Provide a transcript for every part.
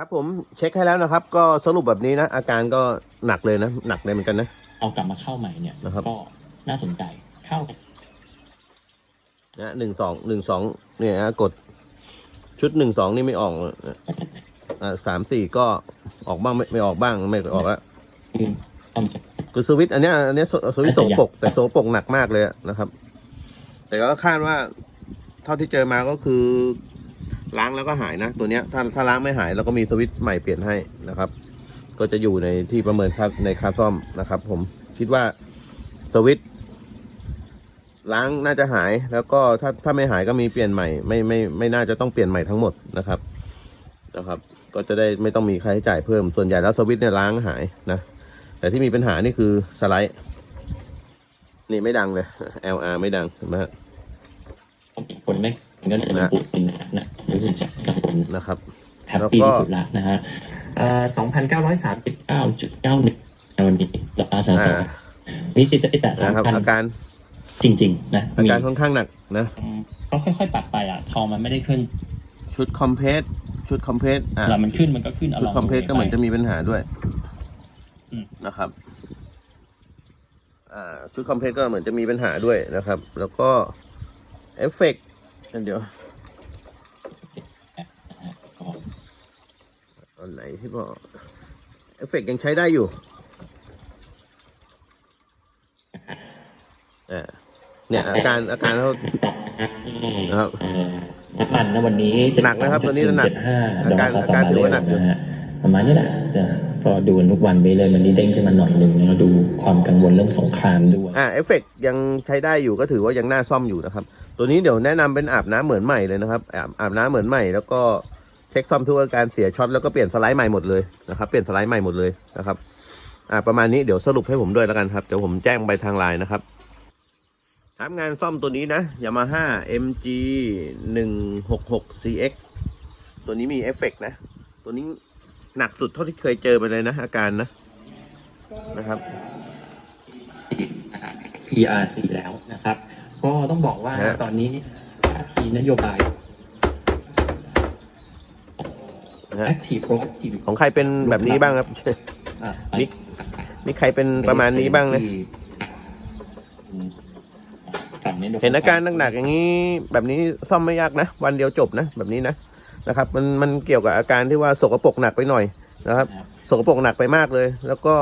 ครับผมเช็คให้แล้วนะครับ ก็สรุปแบบนี้นะ อาการก็หนักเลยนะ หนักเลยเหมือนกันนะ เอากลับมาเข้าใหม่เนี่ยนะครับ ก็น่าสนใจเข้านะหนึ่งสองหนึ่งสองเนี่ยนะกดชุดหนึ่งสองนี่ไม่ออกอ่าสามสี่ก็ออกบ้างไม่ไม่ออกบ้างไม่ออกแล้วคือต้องจะคือสวิตช์อันเนี้ยอันเนี้ยสสวิตช์โสกปรกแต่โสกปรกหนักมากเลยอะนะครับ แต่ก็คาดว่า เท่าที่เจอมาก็คือ ล้างแล้วก็หายนะ ตัวเนี้ยถ้าถ้าล้างไม่หายเราก็มีสวิตช์ใหม่เปลี่ยนให้นะครับ ก็จะอยู่ในที่ประเมินค่าในค่าซ่อมนะครับ ผมคิดว่าสวิตช์ล้างน่าจะหายแล้วก็ถ้าถ้าไม่หายก็มีเปลี่ยนใหม่ไม่ไม่ไม่น่าจะต้องเปลี่ยนใหม่ทั้งหมดนะครับนะครับ ก็จะได้ไม่ต้องมีค่าใช้จ่ายเพิ่มส่วนใหญ่แล้วสวิตช์เนี่ยล้างหายนะแต่ที่มีปัญหานี่คือสไลด์นี่ไม่ดังเลย LR ไม่ดังเห็นไหมฮะคนไม่ ก็จะระบุเป็นนะหรือจะกังวลนะครับแฮปปี้ที่สุดละนะฮะเอ่อสองพันเก้าร้อยสามสิบเก้าจุดเก้าหนึ่งวันนี้ราคาสามอ่ามีสิทธิ์จะไปแตะสามนะครับพันอาการจริง ๆ นะอามีการค่อนข้างหนักนะอืมก็ค่อยๆปัดไปอะทองมันไม่ได้ขึ้น ชุดคอมเพรสชุดคอมเพรสอะเวลามันขึ้นมันก็ขึ้นชุดคอมเพรสก็เหมือนจะมีปัญหาด้วยอืมนะครับอ่าชุดคอมเพรสก็เหมือนจะมีปัญหาด้วยนะครับ แล้วก็เอฟเฟก ต์เดี๋ยวนะฮะก็อันไหนที่บอกเอฟเฟกต์ยังใช้ได้อยู่อ่าเนี่ยอาการอาการเขานะครับเอ่อน้ำมันนะวันนี้หนักนะครับตัวนี้หนักเจ็ดห้าอาการดอลลาร์สหรัฐอาการถือว่าต่หนักอยู่นะฮะประมาณนี้แหละแต่ก็ดูกันทุกวันไปเลยมันนี้เด้งขึ้นมาหน่อยหนึ่งแล้วดูความกังวลเรื่องสงครามด้วยอ่าเอฟเฟกยังใช้ได้อยู่ก็ถือว่ายังน่าซ่อมอยู่นะครับ ตัวนี้เดี๋ยวแนะนำเป็นอาบน้ำเหมือนใหม่เลยนะครับ อาบอาบน้ำเหมือนใหม่แล้วก็เช็คซ่อมทุกอาการเสียช็อตแล้วก็เปลี่ยนสไลด์ใหม่หมดเลยนะครับเปลี่ยนสไลด์ใหม่หมดเลยนะครับอ่าประมาณนี้เดี๋ยวสรุปให้ผมด้วยแล้วกันครับเดี๋ยวผมแจ้งไปทางไลน์นะครับครับงานซ่อมตัวนี้นะ Yamaha MG 166 CX ตัวนี้มีเอฟเฟกนะ ตัวนี้หนักสุดเท่าที่เคยเจอไปเลยนะ อาการนะนะครับ PRC แล้วนะครับ ก็ต้องบอกว่าฮะตอนนี้ท่าทีนโยบายนะฮะ Active Proactive ของใครเป็นแบบนี้บ้างครับอะมิกมีใครเป็นประมาณนี้บ้างนะฝั่งเห็นอาการหนักๆอย่างนี้แบบนี้ซ่อมไม่ยากนะ วันเดียวจบนะ แบบนี้นะนะครับ มันมันเกี่ยวกับอาการที่ว่าสกปรกหนักไปหน่อยนะครับสกปรกหนักไปมากเลย แล้วก็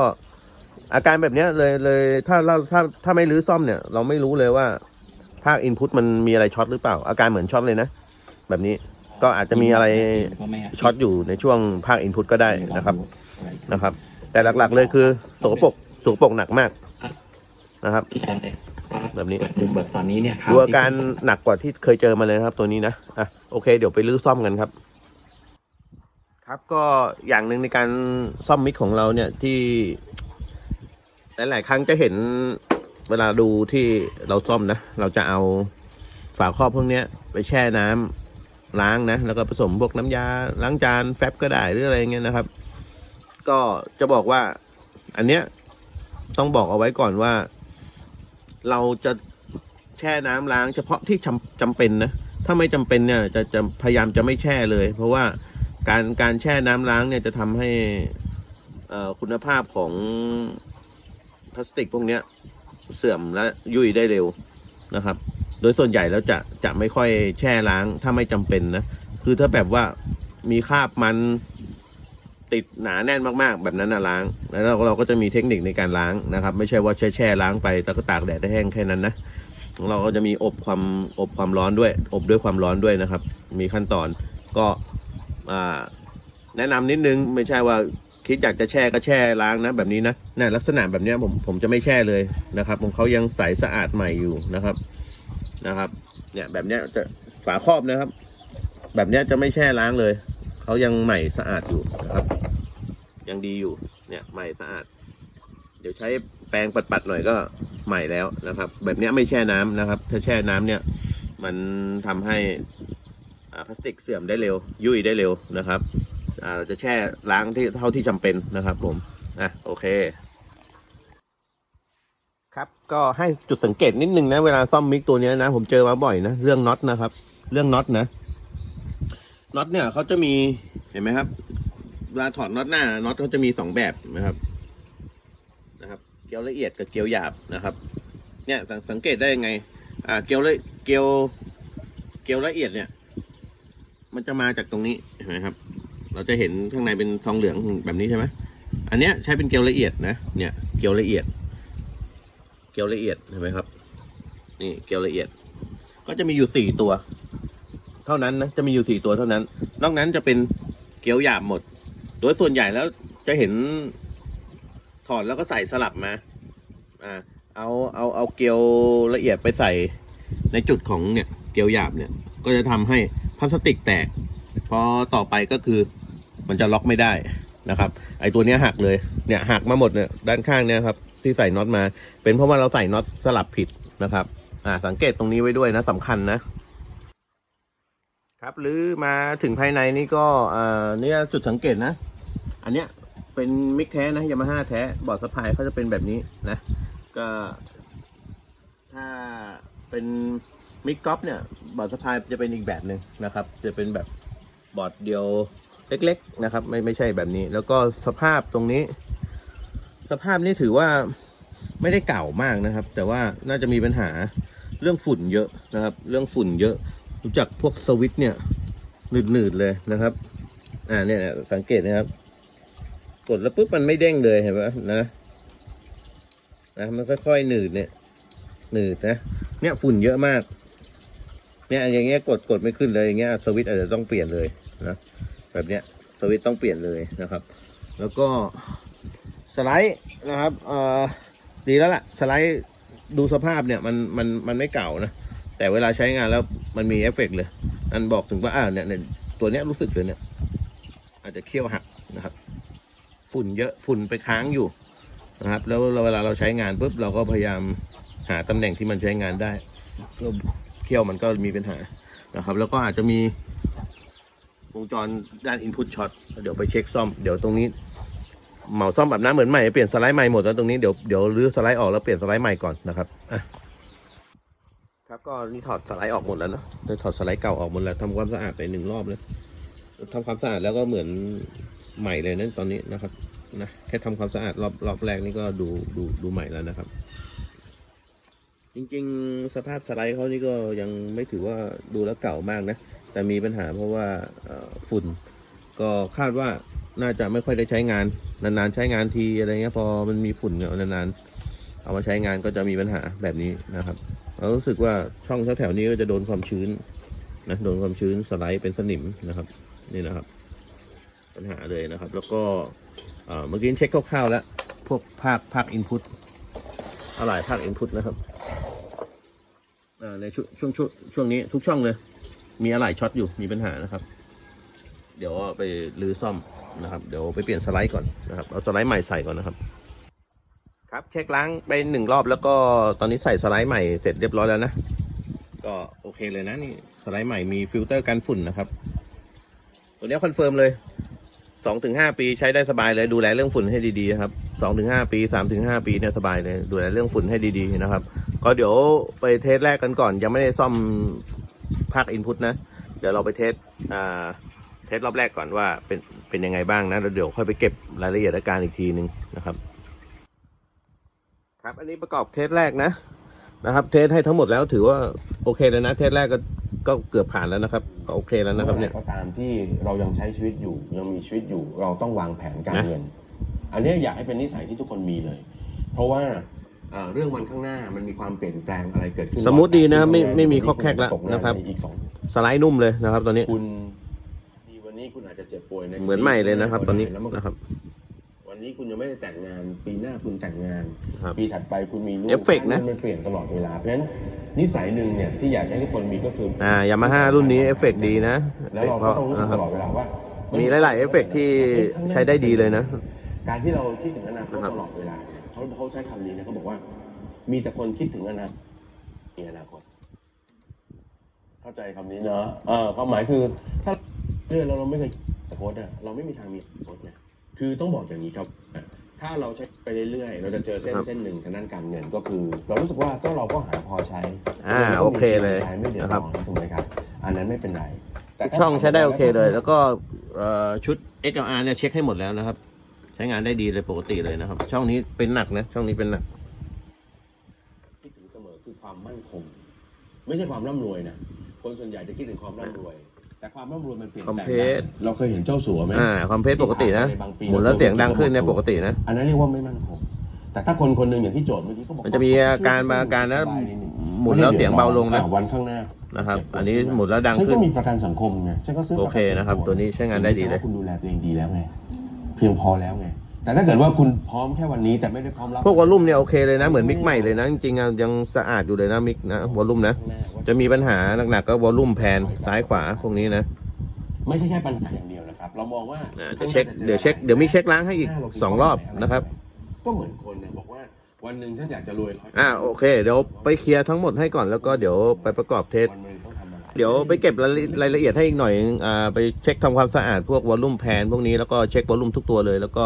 อาการแบบเนี้ยเลยเลยถ้าเราถ้าถ้าไม่รื้อซ่อมเนี่ย เราไม่รู้เลยว่า ภาคอินพุตมันมีอะไรช็อตหรือเปล่า อาการเหมือนช็อตเลยนะ แบบนี้ก็อาจจะมีอะไรช็อตอยู่ในช่วงภาคอินพุตก็ได้นะครับนะครับ แต่หลักๆเลยคือสกปรกสกปรกหนักมากนะครับ แบบนี้ดูเบิกตอนนี้เนี่ยดูอาการหนักกว่าที่เคยเจอมาเลยนะครับตัวนี้นะอะโอเค เดี๋ยวไปรื้อซ่อมกันครับ ครับก็อย่างหนึ่งในการซ่อมมิกของเราเนี่ยที่หลายๆครั้งจะเห็น เวลาดูที่เราซ่อมนะ เราจะเอาฝาครอบพวกนี้ไปแช่น้ำล้างนะ แล้วก็ผสมพวกน้ำยาล้างจานแฟบก็ได้หรืออะไรเงี้ยนะครับ ก็จะบอกว่าอันเนี้ยต้องบอกเอาไว้ก่อนว่า เราจะแช่น้ำล้างเฉพาะที่จำจำเป็นนะ ถ้าไม่จำเป็นเนี่ยจะจะพยายามจะไม่แช่เลย เพราะว่าการการแช่น้ำล้างเนี่ยจะทำให้อ่อคุณภาพของพลาสติกพวกเนี้ย เสื่อมและยุ่ยได้เร็วนะครับ โดยส่วนใหญ่แล้วจะจะไม่ค่อยแช่ล้างถ้าไม่จำเป็นนะคือถ้าแบบว่ามีคราบมันติดหนาแน่นมากๆ แบบนั้นนะล้าง แล้วเราเราก็จะมีเทคนิคในการล้างนะครับ ไม่ใช่ว่าแช่แช่ล้างไปแล้วก็ตากแดดได้แห้งแค่นั้นนะของเราก็จะมีอบความอบความร้อนด้วย อบด้วยความร้อนด้วยนะครับ มีขั้นตอนก็แนะนำนิดนึงไม่ใช่ว่า คิดอยากจะแช่ก็แช่ล้างนะแบบนี้นะนี่ลักษณะแบบนี้ผมผมจะไม่แช่เลยนะครับของเขายังใสสะอาดใหม่อยู่นะครับนะครับ เนี่ยแบบนี้จะฝาครอบนะครับ แบบนี้จะไม่แช่ล้างเลยเขายังใหม่สะอาดอยู่นะครับ ยังดีอยู่เนี่ยใหม่สะอาด เดี๋ยวใช้แปรงปัดๆหน่อยก็ใหม่แล้วนะครับ แบบนี้ไม่แช่น้ำนะครับ ถ้าแช่น้ำเนี่ย มันทำให้พลาสติกเสื่อมได้เร็ว ยุ่ยได้เร็วนะครับ อ่าเราจะแช่ล้างที่เท่าที่จำเป็นนะครับผมอะโอเค ครับก็ให้จุดสังเกตนิดนึงนะเวลาซ่อมมิกตัวเนี้ยนะ ผมเจอมาบ่อยนะเรื่องน็อตนะครับ เรื่องน็อตนะน็อตเนี่ยเขาจะมีเห็นไหมครับเวลาถอดน็อตหน้าน็อตเขาจะมีสองแบบนะครับนะครับ เกลียวละเอียดกับเกลียวหยาบนะครับ เนี่ยสังสังเกตได้ยังไง อ่าเกลียวละเกลียวเกลียวละเอียดเนี่ย มันจะมาจากตรงนี้เห็นไหมครับ เราจะเห็นข้างในเป็นทองเหลืองแบบนี้ใช่ไหมอันเนี้ยใช้เป็นเกลียวละเอียดนะ เนี่ยเกลียวละเอียด เกลียวละเอียดเห็นไหมครับ นี่เกลียวละเอียด ก็จะมีอยู่สี่ตัว เท่านั้นนะ จะมีอยู่สี่ตัวเท่านั้น นอกนั้นจะเป็นเกลียวหยาบหมด โดยส่วนใหญ่แล้วจะเห็นถอดแล้วก็ใส่สลับมา อ่า เอาเอาเอาเกลียวละเอียดไปใส่ในจุดของเนี่ยเกลียวหยาบเนี่ย ก็จะทำให้พลาสติกแตก พอต่อไปก็คือ มันจะล็อกไม่ได้นะครับ ไอตัวนี้หักเลยเนี่ยหักมาหมดเนี่ยด้านข้างเนี่ยครับที่ใส่น็อตมา เป็นเพราะว่าเราใส่น็อตสลับผิดนะครับอ่าสังเกตตรงนี้ไว้ด้วยนะสำคัญนะครับหรือมาถึงภายในนี่ก็อ่าเนี่ยจุดสังเกตนะ อันเนี้ยเป็นมิกแท้นะยามาฮ่าแท้บอร์ดสะพายเขาจะเป็นแบบนี้นะก็ถ้าเป็นมิกกอฟเนี่ยบอร์ดสะพายจะเป็นอีกแบบหนึ่งนะครับ จะเป็นแบบบอร์ดเดียว เล็กๆนะครับ ไม่ไม่ใช่แบบนี้ แล้วก็สภาพตรงนี้ สภาพนี่ถือว่าไม่ได้เก่ามากนะครับ แต่ว่าน่าจะมีปัญหาเรื่องฝุ่นเยอะนะครับ เรื่องฝุ่นเยอะ รู้จักพวกสวิตเนี่ยหนืดๆเลยนะครับ อ่าเนี่ยสังเกตนะครับ กดแล้วปุ๊บมันไม่เด้งเลยเห็นไหมนะนะมันค่อยๆหนืดเนี่ยหนืดนะเนี่ยฝุ่นเยอะมาก เนี่ยอย่างเงี้ยกดกดไม่ขึ้นเลยอย่างเงี้ยสวิตอาจจะต้องเปลี่ยนเลยนะ แบบเนี้ยสวิตต้องเปลี่ยนเลยนะครับ แล้วก็สไลด์นะครับเอ่อดีแล้วล่ะสไลด์ดูสภาพเนี่ยมันมันมันไม่เก่านะ แต่เวลาใช้งานแล้วมันมีเอฟเฟกต์เลยนั่นบอกถึงว่าอ่าเนี่ยเนี่ยตัวเนี้ยรู้สึกเลยเนี่ย อาจจะเคี่ยวหักนะครับ ฝุ่นเยอะฝุ่นไปค้างอยู่นะครับ แล้วเวลาเราใช้งานปุ๊บเราก็พยายามหาตำแหน่งที่มันใช้งานได้เคี่ยวมันก็มีปัญหานะครับ แล้วก็อาจจะมี วงจรด้าน input shot เดี๋ยวไปเช็คซ่อม เดี๋ยวตรงนี้เหมาซ่อมแบบน้ำเหมือนใหม่เปลี่ยนสไลด์ใหม่หมดแล้วตรงนี้เดี๋ยวเดี๋ยวรื้อสไลด์ออกแล้วเปลี่ยนสไลด์ใหม่ก่อนนะครับอะครับก็นี่ถอดสไลด์ออกหมดแล้วเนอะได้ถอดสไลด์เก่าออกหมดแล้วทำความสะอาดไปหนึ่งรอบแล้วทำความสะอาดแล้วก็เหมือนใหม่เลยนะตอนนี้นะครับนะแค่ทำความสะอาดรอบรอบแรกนี่ก็ดูดูดูใหม่แล้วนะครับ จริงๆ สภาพสไลด์เขานี่ก็ยังไม่ถือว่าดูแล้วเก่ามากนะ แต่มีปัญหาเพราะว่าฝุ่น ก็คาดว่าน่าจะไม่ค่อยได้ใช้งาน นานๆใช้งานทีอะไรเงี้ยพอมันมีฝุ่นเนี่ยนานๆเอามาใช้งานก็จะมีปัญหาแบบนี้นะครับเรารู้สึกว่าช่องแถวๆนี้ก็จะโดนความชื้นนะโดนความชื้นสไลด์เป็นสนิมนะครับนี่นะครับ ปัญหาเลยนะครับ แล้วก็เมื่อกี้เช็คคร่าวๆแล้ว พวกภาคภาคอินพุตอะไรภาคอินพุตนะครับในชช่วงช่วงช่วงนี้ทุกช่องเลย มีอะไรช็อตอยู่มีปัญหานะครับ เดี๋ยวไปรื้อซ่อมนะครับ เดี๋ยวไปเปลี่ยนสไลด์ก่อนนะครับเอาสไลด์ใหม่ใส่ก่อนนะครับครับเช็คล้างไปหนึ่งรอบแล้วก็ตอนนี้ใส่สไลด์ใหม่เสร็จเรียบร้อยแล้วนะก็โอเคเลยนะนี่สไลด์ใหม่มีฟิลเตอร์กันฝุ่นนะครับ ตัวนี้คอนเฟิร์มเลยสองถึงห้าปีใช้ได้สบายเลยดูแลเรื่องฝุ่นให้ดีๆครับสองถึงห้าปีสามถึงห้าปีเนี่ยสบายเลยดูแลเรื่องฝุ่นให้ดีๆนะครับ ก็เดี๋ยวไปเทสแรกกันก่อน ยังไม่ได้ซ่อม ภาคอินพุตนะ เดี๋ยวเราไปเทสอ่าเทสรอบแรกก่อนว่าเป็นเป็นยังไงบ้างนะแล้วเดี๋ยวค่อยไปเก็บรายละเอียดอาการอีกทีนึงนะครับครับ อันนี้ประกอบเทสแรกนะนะครับ เทสให้ทั้งหมดแล้วถือว่าโอเคเลยนะ เทสแรกก็ก็เกือบผ่านแล้วนะครับก็โอเคแล้วนะครับเนี่ยก็ตามที่เรายังใช้ชีวิตอยู่ยังมีชีวิตอยู่เราต้องวางแผนการนะเงิน อันเนี้ยอยากให้เป็นนิสัยที่ทุกคนมีเลย เพราะว่าอ่า เรื่องวันข้างหน้ามันมีความเปลี่ยนแปลงอะไรเกิดขึ้นสมมุติดีนะไม่ไม่มีข้อแคกแล้วตงานะครับในอีกสองสไลด์นุ่มเลยนะครับ ตอนนี้คุณดีวันนี้คุณอาจจะเจ็บป่วยในเหมือนใหม่เลยนะครับ ตอนนี้แล้วมันก็นะครับ วันนี้คุณยังไม่ได้แต่งงาน ปีหน้าคุณแต่งงานครับปีถัดไปคุณมีลูกเอฟเฟกต์นะมันเปลี่ยนตลอดเวลาเพราะฉะนั้นนิสัยหนึ่งเนี่ยที่อยากให้ทุกคนมีก็คืออ่ายามาฮ่ารุ่นนี้เอฟเฟกดีนะแล้วเราเพก็ราะต้องรู้สึกนะคตรับลอดเวลาว่ามีมีหลาย ๆ เอฟเฟกที่ใช้ได้ดีเลยนะ การที่เราคิดถึงอนาคตนะครับตลอดเวลา เนี่ยเขาเขาใช้คำนี้นะเขาบอกว่า มีแต่คนคิดถึงอนาคตมีอนาคต เข้าใจคำนี้เนอะเออความหมายคือ ถ้าเรื่องเราเราไม่เคยอนาคตอะเราไม่มีทางมีอนาคตนะคือต้องบอกอย่างนี้ครับ ถ้าเราใช้ไปเรื่อยๆ เราจะเจอเส้นครับเส้นหนึ่งทางด้านการเงินก็คือ เรารู้สึกว่าก็เราก็หาพอใช้อ่าราก็มีโอเคเลยใช้ไม่เดือดนะครับร้อนถูกไหมครับ อันนั้นไม่เป็นไรแต่ทุกช่องใช้ได้โอเคเลย แล้วก็เอ่อชุด XLR เนี่ยเช็คให้หมดแล้วนะครับ ใช้งานได้ดีเลยปกติเลยนะครับ ช่องนี้เป็นหนักนะ ช่องนี้เป็นหนัก คิดถึงเสมอคือความมั่นคง ไม่ใช่ความร่ำรวยนะคนส่วนใหญ่จะคิดถึงความร่ำรวย แต่ความร่ำรวยมันเปลี่ยนแปลงคอมเพได้สเราเคยเห็นเจ้าสัวไหมอ่าคอมเพรสปกตินะที่ผ่าไปบางปีหมุนแล้วเสียงดังขึ้นเนี่ยปกตินะ อันนั้นเรียกว่าไม่มั่นคง แต่ถ้าคนคนหนึ่งอย่างที่โจทย์เมื่อกี้เขาบอกมันจะมีอาการบางอาการนะ สบยดงหมุนแล้วเสียงเบาลงนะอ่วันข้างหน้านะครับ อันนี้หมุนแล้วดังฉันขึ้ก็น มีประกันสังคมไงฉันก็ซื้อโอเคนะครับ ตัวนี้ใช้งานได้ดีเลย คุณดูแลตัวเองดีแล้วไง เพียงพอแล้วไง แต่ถ้าเกิดว่าคุณพร้อมแค่วันนี้แต่ไม่ได้พร้อมรับพวกวอลลุ่มเนี่ยโอเคเลยนะเหมือนมิกใหม่เลยนะจริงๆอะยังสะอาดอยู่เลยนะมิกนะวอลลุ่มนะจะมีปัญหาหนักๆก็วอลลุ่มแพนซ้ายขวาพวกนี้นะไม่ใช่แค่ปัญหาอย่างเดียวนะครับ เรามองว่าอ่าจะเช็คเดี๋ยวเช็คเดี๋ยวมีเช็คล้างให้อีกสองรอบนะครับ ก็เหมือนคนเนี่ยบอกว่าวันหนึ่งฉันอยากจะรวยร้อยอ่าโอเค เดี๋ยวไปเคลียร์ทั้งหมดให้ก่อนแล้วก็เดี๋ยวไปประกอบเทส วันหนึ่ง เดี๋ยวไปเก็บรายละเอียดให้อีกหน่อยอ่าไปเช็คทำความสะอาดพวกวอลลุ่มแพนพวกนี้แล้วก็เช็ควอลลุ่มทุกตัวเลย แล้วก็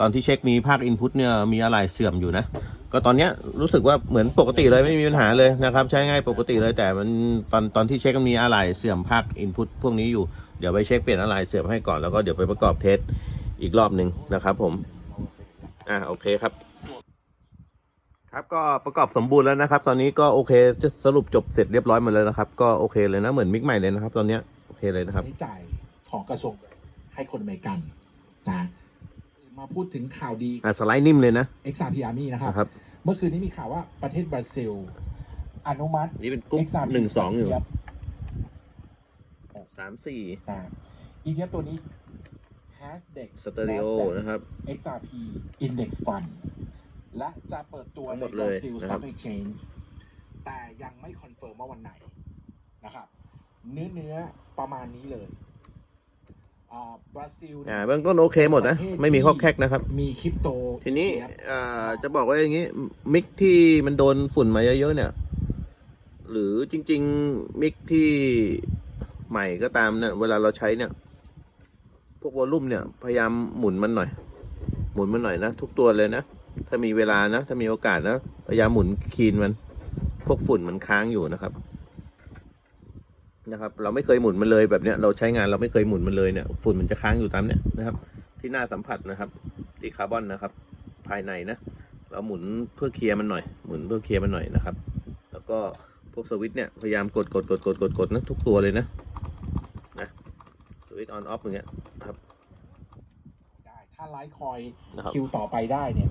ตอนที่เช็คมีภาคอินพุตเนี่ยมีอะไรเสื่อมอยู่นะ ก็ตอนเนี้ยรู้สึกว่าเหมือนปกติเลยไม่มีปัญหาเลยนะครับ ใช้ง่ายปกติเลยแต่มันตอนตอนที่เช็คมันมีอะไรเสื่อมภาคอินพุตพวกนี้อยู่เดี๋ยวไปเช็คเปลี่ยนอะไรเสื่อมให้ก่อนแล้วก็เดี๋ยวไปประกอบเทสอีกรอบหนึ่งนะครับผม อ่าโอเคครับ ครับก็ประกอบสมบูรณ์แล้วนะครับ ตอนนี้ก็โอเคจะสรุปจบเสร็จเรียบร้อยหมดเลยนะครับ ก็โอเคเลยนะเหมือนมิกใหม่เลยนะครับ ตอนเนี้ยโอเคเลยนะครับ ใช้จ่ายของกระทรวงให้คนอเมริกันนะมาพูดถึงข่าวดีอ่าสไลด์นิ่มเลยนะ XRP Army นะครับ นะครับ เมื่อคืนนี้มีข่าวว่าประเทศบราซิล อนุมัตินี่เป็นกรุ๊ป XRP หนึ่งสองอยู่ ETF สามสี่นะ ETF ตัวนี้ Hasdex สเตอริโอ Nasdaq นะครับ XRP Index Fund และจะเปิดตัวทั้งในหมดบเลรายซิลนะครับ Stock Exchange แต่ยังไม่คอนเฟิร์มว่าวันไหนนะครับ เนื้อเนื้อๆประมาณนี้เลยอ่าบราซิลเนี่ยอ่าเบื้องต้นโอเคหมดนะ ไม่มีข้อแคกนะครับ มีคริปโต ทีนี้ ETF อ่าจะบอกว่าอย่างนี้ มิกที่มันโดนฝุ่นมาเยอะๆเนี่ย หรือจริง ๆ มิกที่ใหม่ก็ตามเนี่ยเวลาเราใช้เนี่ย พวกวอลลุ่มเนี่ย พยายามหมุนมันหน่อย หมุนมันหน่อยนะ ทุกตัวเลยนะ ถ้ามีเวลานะถ้ามีโอกาสนะพยายามหมุนคีนมัน พวกฝุ่นมันค้างอยู่นะครับ นะครับ เราไม่เคยหมุนมันเลยแบบเนี้ยเราใช้งานเราไม่เคยหมุนมันเลยเนี่ยฝุ่นมันจะค้างอยู่ตามเนี้ยนะครับ ที่หน้าสัมผัสนะครับ ที่คาร์บอนนะครับ ภายในนะเราหมุนเพื่อเคลียร์มันหน่อยหมุนเพื่อเคลียร์มันหน่อยนะครับ แล้วก็พวกสวิตช์เนี่ยพยายามกดกดกดกดกดกดนะทุกตัวเลยนะนะสวิตช์ออนออฟอย่างเงี้ยครับได้ถ้าไลฟ์คอยนะครับคิวต่อไปได้เนี่ย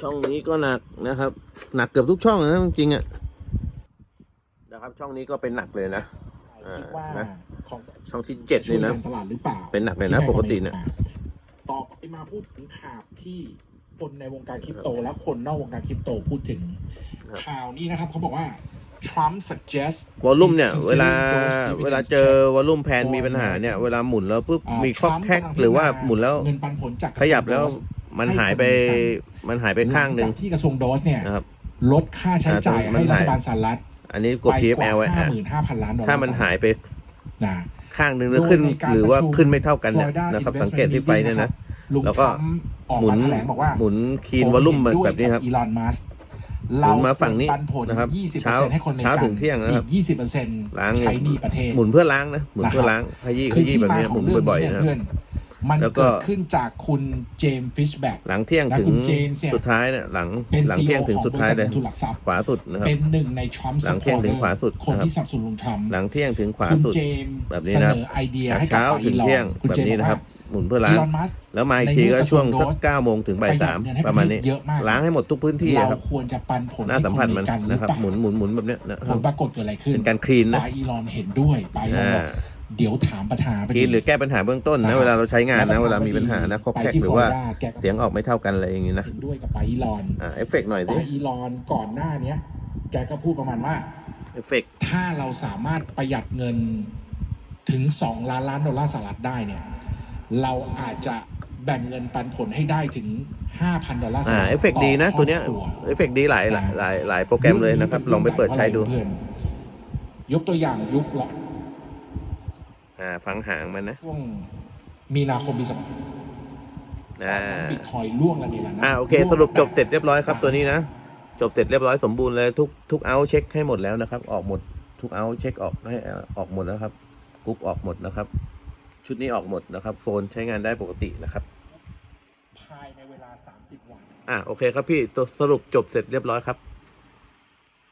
ช่องนี้ก็หนักนะครับ หนักเกือบทุกช่องนะจริงๆอะนะครับช่องนี้ก็เป็นหนักเลยนะคิดว่านะของช่องที่เจ็ดเลยนะช่วดัตลาดหรือเปล่าเป็นหนักเลยนะที่ปกติเนี่ยต่อไปมาพูดถึงข่าวที่คนในวงการคริปโต และคนนอกวงการคริปโตพูดถึงครับข่าวนี้นะครับเขาบอกว่า Trump suggest วอลลุ่มเนี่ย is เวลา considering those เวลา dividends เจอวอลลุ่มแพนมีปัญหาเนี่ย เวลาหมุนแล้วปุ๊บอ่ามีข้อ Trump แคกกำลังหรือว่าพิจารณาหมุนแล้วเงินปันผลจากขยับแล้วกระทรวง มันหายไปให้คนมันหายไปข้างหนึ่งลัจากที่กระทรวงโดสเนี่ยนะครับ ลดค่าใช้จ่ายอ่ามัให้นรัหายฐบาลสหรัฐอันนี้กดไปก TFL ไว้ว่าห้าอะหมื่นห้าพันล้านดอลลาร์ถ้ามันหายไปนะข้างหนึ่งแล้วขึ้นโดยในการหรือว่าประชุมขึ้นไม่เท่ากันเนี่ย Florida นะครับ Investment สังเกตที่ไฟเนี่ยนะลุงแล้วทก็รัมป์ออกหมุมานแถลงบอกว่าหมุนคีนวอลลุ่มแบบนี้ครับอีลอนมัสหมุนมาฝั่งนี้ปันผลนะครับ20%เช้าให้คนอเมริเช้ากันถึงเที่ยงนะครับอีก20%ล้างใช้หนี้ประเทศหมุนเพื่อล้างนะหมุนเพื่อล้างขยี้ขคือยี้ที่แบบมานี้ขหอมุงนเรื่องบ่อยนี้ๆเนี่ยนะครับเพื่อน มันแล้วก็ เกิดขึ้นจากคุณเจมส์ฟิชแบ็ก หลังเที่ยงและถึงคุณเจมส์เนี่ย สุดท้ายเนี่ยหลังเป็นหลังซีเที่ยงอถึงของสุดบริท้ายษัทเลยลงทุนหลักทรัพย์ ขวาสุดนะครับ เป็นหนึ่งในทรัมป์หลังเที่ยงถึงขวาสุดคนนะครับ ที่สนับสนุนทรัมป์หลังเที่ยงถึงขวาคุณสุด เจมส์แบบนี้เสนะนอไอเดียจากให้กับเช้าฝ่ายถึอีงลอเที่ยงนคุณแบบเจมส์นี้บอกนะครับว่าหมุนเพื่ออีล้างลอนมัส แล้วมาอีกทีก็ช่วงสักเก้าโมงถึงบ่ายสามประหยัดเงินให้ประมาณนี้ เยอะมาก ล้างให้หมดทุกพื้นที่เราครับ ควรจะปันผลหน้าสัมผัสมันให้คอเริกันะครับหอเปล่าหมุนหมุนหมุนแบบเนี้ยนะคผรับลปรากฏเกิดอะไรขึ้นเป็นการคลีนนะปาอีลอนเห็นด้วยปาอีลอนบอก อ่า เดี๋ยวถามประธานาธิบคลีดีนหรือแก้ปัญหาเบื้องต้นนะครันะบเวลาเราใช้งานแล้นะวเวประธาลานาธิบดีมีปัญหานะคอกไปแคกที่หรือว่าฟลอริดาแกก็เสียงออกไม่เท่ากันอะไรอย่างนี้นะเห็นด้วยกับปาอีลอนอ่าเอฟเฟกหน่อยสิปาอีลอนก่อนหน้าเนี้ย แกก็พูดประมาณว่าเอฟเฟกถ้าเราสามารถประหยัดเงินถึง2ล้านล้านดอลลาร์สหรัฐได้เนี่ย เราอาจจะแบ่งเงินปันผลให้ได้ถึง 5,000 ดอลลาร์สหอ่ารัฐเอฟเฟกดีนะอตัวเนี้ยครอบครัวเอฟเฟกดีหลายหลายหลายหลายโปรแกรมเลยนะครับ ลองไปเปิดใช้ดูเพื่อนยกตัวอย่างยุคละ อ่าฟังหางมันนะช่วงมีนาคมปีสองอ่าบิตคอยล่วงแล้วนี่แหละนะอ่าโอเค สรุปจบเสร็จเรียบร้อยครับตัวนี้นะ จบเสร็จเรียบร้อยสมบูรณ์เลยทุกทุกเอาเช็คให้หมดแล้วนะครับ ออกหมดทุกเอาเช็คออกให้ออกหมดแล้วครับกรุ๊ปออกหมดนะครับ ชุดนี้ออกหมดนะครับ โฟนใช้งานได้ปกตินะครับภายในเวลา 30 วัน อะโอเคครับพี่ตัวสรุปจบเสร็จเรียบร้อยครับ